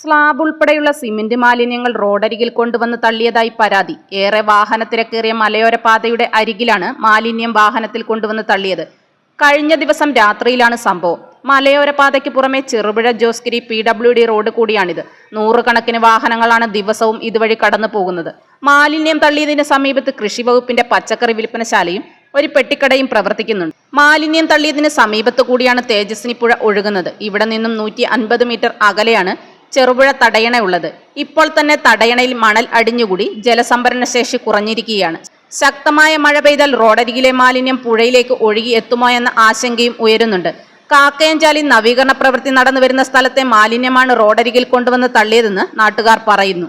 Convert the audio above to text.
Slab ഉൾപ്പെടെയുള്ള cement മാലിന്യങ്ങൾ റോഡരികിൽ കൊണ്ടുവന്ന് തള്ളിയതായി പരാതി. ഏറെ വാഹനത്തിരക്കേറിയ മലയോര പാതയുടെ അരികിലാണ് മാലിന്യം വാഹനത്തിൽ കൊണ്ടുവന്ന് തള്ളിയത്. കഴിഞ്ഞ ദിവസം രാത്രിയിലാണ് സംഭവം. മലയോര പാതയ്ക്ക് പുറമെ Cherupuzha Josgiri P W D road കൂടിയാണിത്. നൂറുകണക്കിന് വാഹനങ്ങളാണ് ദിവസവും ഇതുവഴി കടന്നു പോകുന്നത്. മാലിന്യം തള്ളിയതിന് സമീപത്ത് കൃഷി വകുപ്പിന്റെ പച്ചക്കറി വിൽപ്പനശാലയും ഒരു പെട്ടിക്കടയും പ്രവർത്തിക്കുന്നുണ്ട്. മാലിന്യം തള്ളിയതിന് സമീപത്ത് കൂടിയാണ് തേജസ്വിനി പുഴ ഒഴുകുന്നത്. ഇവിടെ നിന്നും നൂറ്റി മീറ്റർ അകലെയാണ് ചെറുപുഴ തടയണ ഉള്ളത്. ഇപ്പോൾ തന്നെ തടയണയിൽ മണൽ അടിഞ്ഞുകൂടി ജലസംഭരണ ശേഷി കുറഞ്ഞിരിക്കുകയാണ്. ശക്തമായ മഴ പെയ്താൽ റോഡരികിലെ മാലിന്യം പുഴയിലേക്ക് ഒഴുകി എത്തുമോ എന്ന ആശങ്കയും ഉയരുന്നുണ്ട്. കാക്കയഞ്ചാലി നവീകരണ പ്രവൃത്തി നടന്നു വരുന്ന സ്ഥലത്തെ മാലിന്യമാണ് റോഡരികിൽ കൊണ്ടുവന്ന് തള്ളിയതെന്ന് നാട്ടുകാർ പറയുന്നു.